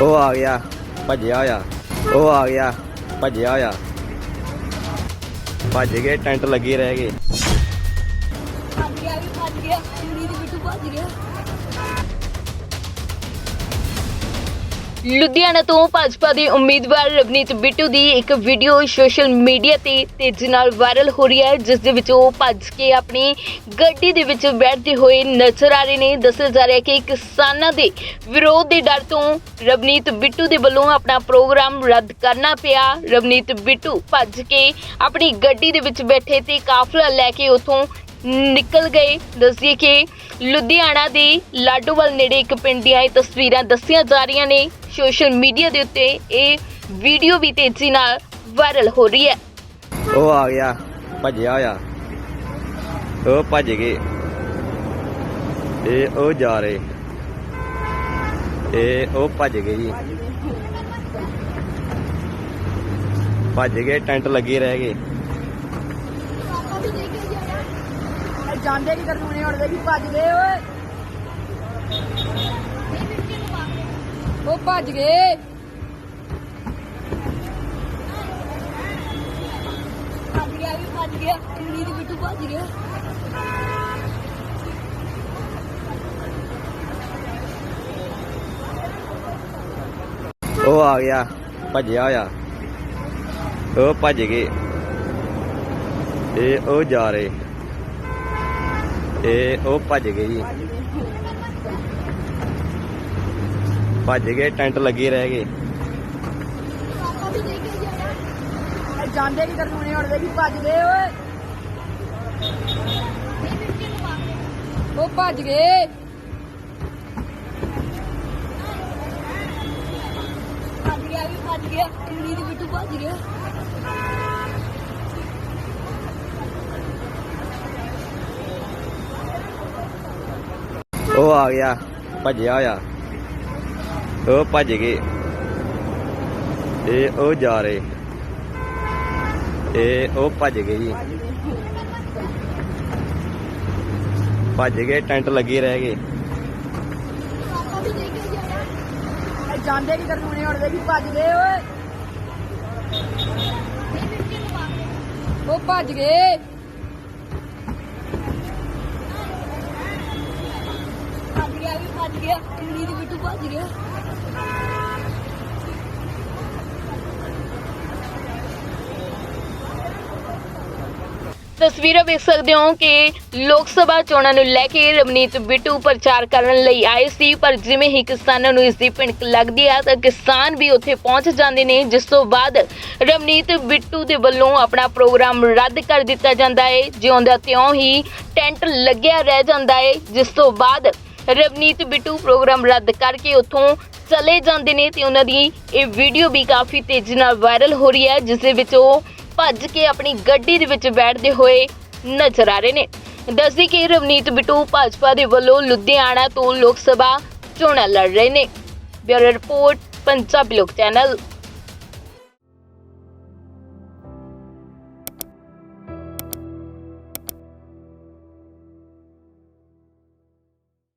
ਉਹ ਆ ਗਿਆ, ਭੱਜਿਆ ਹੋਇਆ। ਉਹ ਆ ਗਿਆ, ਭੱਜਿਆ ਹੋਇਆ। ਭੱਜ ਗਏ, ਟੈਂਟ ਲੱਗੇ ਰਹਿ ਗਏ। ਭੱਜ ਗਿਆ ਵੀ ਭੱਜ ਗਿਆ। ਕੁੜੀ ਦੇ ਬਿੱਟੂ ਭੱਜ ਗਿਆ ਲੁਧਿਆਣਾ ਤੋਂ ਭਾਜਪਾ ਦੇ ਉਮੀਦਵਾਰ ਰਵਨੀਤ ਬਿੱਟੂ ਦੀ ਇੱਕ ਵੀਡੀਓ ਸੋਸ਼ਲ ਮੀਡੀਆ ਤੇ ਤੇਜ਼ੀ ਨਾਲ ਵਾਇਰਲ ਹੋ ਰਹੀ ਹੈ, ਜਿਸ ਦੇ ਵਿੱਚ ਉਹ ਭੱਜ ਕੇ ਆਪਣੀ ਗੱਡੀ ਦੇ ਵਿੱਚ ਬੈਠਦੇ ਹੋਏ ਨਜ਼ਰ ਆ ਰਹੇ ਨੇ। ਦੱਸਿਆ ਜਾ ਰਿਹਾ ਕਿ ਕਿਸਾਨਾਂ ਦੇ ਵਿਰੋਧ ਦੇ ਡਰ ਤੋਂ ਰਵਨੀਤ ਬਿੱਟੂ ਦੇ ਵੱਲੋਂ ਆਪਣਾ ਪ੍ਰੋਗਰਾਮ ਰੱਦ ਕਰਨਾ ਪਿਆ। ਰਵਨੀਤ ਬਿੱਟੂ ਭੱਜ ਕੇ ਆਪਣੀ ਗੱਡੀ ਦੇ ਵਿੱਚ ਬੈਠੇ ਤੇ ਕਾਫਲਾ ਲੈ ਕੇ ਉਥੋਂ ਨਿਕਲ ਗਏ। ਦੱਸਦੀ ਕਿ ਲੁਧਿਆਣਾ ਦੇ ਲਾਡੋਵਾਲ ਨੇੜੇ ਇੱਕ ਪਿੰਡ ਦੀਆਂ ਇਹ ਤਸਵੀਰਾਂ ਦੱਸੀਆਂ ਜਾ ਰਹੀਆਂ ਨੇ। ਸੋਸ਼ਲ ਮੀਡੀਆ ਦੇ ਉੱਤੇ ਇਹ ਵੀਡੀਓ ਵੀ ਤੇਜ਼ੀ ਨਾਲ ਵਾਇਰਲ ਹੋ ਰਹੀ ਹੈ। ਉਹ ਆ ਗਿਆ ਭੱਜਿਆ ਹੋਇਆ। ਉਹ ਭੱਜ ਗਏ। ਇਹ ਉਹ ਜਾ ਰਹੇ। ਇਹ ਉਹ ਭੱਜ ਗਏ ਜੀ। ਭੱਜ ਗਏ ਟੈਂਟ ਲੱਗੀ ਰਹਿ ਗਏ। ਜਾਂਦੇ ਕੀ ਕਰਨ ਹੁਣੇ ਹੁਣ ਦੇਖੀ ਭੱਜ ਗਏ ਓਏ। ਉਹ ਭੱਜ ਗਏ ਭੱਜ ਗਿਆ ਵੀ ਭੱਜ ਗਿਆ ਕੁੜੀ ਦੇ ਬਿੱਟੂ ਭੱਜ ਗਿਆ ਉਹ ਆ ਗਿਆ ਭੱਜਿਆ ਹੋਇਆ ਉਹ ਭੱਜ ਗਏ ਇਹ ਉਹ ਜਾ ਰਹੇ ਇਹ ਉਹ ਭੱਜ ਗਏ ਜੀ ਭੱਜ ਗਏ ਟੈਂਟ ਲੱਗੀ ਰਹਿ ਗਏ। ਜਾਂਦੇ ਕੀ ਕਰਨ ਹੁਣੇ ਹੁਣ ਦੇਖੀ ਭੱਜ ਗਏ ਓਏ। ਉਹ ਭੱਜ ਗਏ। ਭੱਜ ਗਿਆ ਵੀ ਭੱਜ ਗਿਆ। ਕੁੜੀ ਦੇ ਬਿੱਟੂ ਭੱਜ ਗਿਆ ਉਹ ਆ ਗਿਆ ਭੱਜਿਆ ਹੋਇਆ। ਉਹ ਭੱਜ ਗਏ। ਇਹ ਉਹ ਜਾ ਰਹੇ। ਇਹ ਉਹ ਭੱਜ ਗਏ ਜੀ। ਭੱਜ ਗਏ, ਟੈਂਟ ਲੱਗੇ ਰਹਿ ਗਏ। ਜਾਂਦੇ ਕੀ ਕਰਨ ਹੁਣੇ ਹੁਣ ਦੇਖੀ ਭੱਜ ਗਏ, ਓਏ। ਉਹ ਭੱਜ ਗਏ। ਭੱਜ ਗਿਆ ਵੀ ਭੱਜ ਗਿਆ। ਕੁੜੀ ਦੇ ਬਿੱਟੂ ਭੱਜ ਗਿਆ। ਤਸਵੀਰਾਂ ਵੇਖ ਸਕਦੇ ਹੋ ਕਿ ਲੋਕ ਸਭਾ ਚੋਣਾਂ ਨੂੰ ਲੈ ਕੇ ਰਵਨੀਤ ਬਿੱਟੂ ਪ੍ਰਚਾਰ ਕਰਨ ਲਈ ਆਏ ਸੀ, ਪਰ ਜਿਵੇਂ ਹੀ ਕਿਸਾਨਾਂ ਨੂੰ ਇਸ ਦੀ ਭਿਣਕ ਲੱਗਦੀ ਆ, ਤਾਂ ਕਿਸਾਨ ਵੀ ਉੱਥੇ ਪਹੁੰਚ ਜਾਂਦੇ ਨੇ, ਜਿਸ ਤੋਂ ਬਾਅਦ ਰਵਨੀਤ ਬਿੱਟੂ ਦੇ ਵੱਲੋਂ ਆਪਣਾ ਪ੍ਰੋਗਰਾਮ ਰੱਦ ਕਰ ਦਿੱਤਾ ਜਾਂਦਾ ਹੈ ਜਿਉਂਦਾ ਤਿਉਂ ਹੀ ਟੈਂਟ ਲੱਗਿਆ ਰਹਿ ਜਾਂਦਾ ਹੈ ਜਿਸ ਤੋਂ ਬਾਅਦ ਰਵਨੀਤ ਬਿੱਟੂ ਪ੍ਰੋਗਰਾਮ ਰੱਦ ਕਰਕੇ ਉੱਥੋਂ ਚਲੇ ਜਾਂਦੇ ਨੇ ਤੇ ਉਹਨਾਂ ਦੀ ਇਹ ਵੀਡੀਓ ਵੀ ਕਾਫੀ ਤੇਜ਼ੀ ਨਾਲ ਵਾਇਰਲ ਹੋ ਰਹੀ ਹੈ, ਜਿਸ ਦੇ ਵਿੱਚ ਉਹ ਭੱਜ ਕੇ ਆਪਣੀ ਗੱਡੀ ਦੇ ਵਿੱਚ ਬੈਠਦੇ ਹੋਏ ਨਜ਼ਰ ਆ ਰਹੇ ਨੇ। ਦੱਸਦੀ ਕਿ ਰਵਨੀਤ ਬਿੱਟੂ ਭਾਜਪਾ ਦੇ ਵੱਲੋਂ ਲੁਧਿਆਣਾ ਤੋਂ ਲੋਕ ਸਭਾ ਚੋਣਾਂ ਲੜ ਰਹੇ ਨੇ। ਬਿਊਰੋ ਰਿਪੋਰਟ, ਪੰਜਾਬੀ ਲੋਕ ਚੈਨਲ।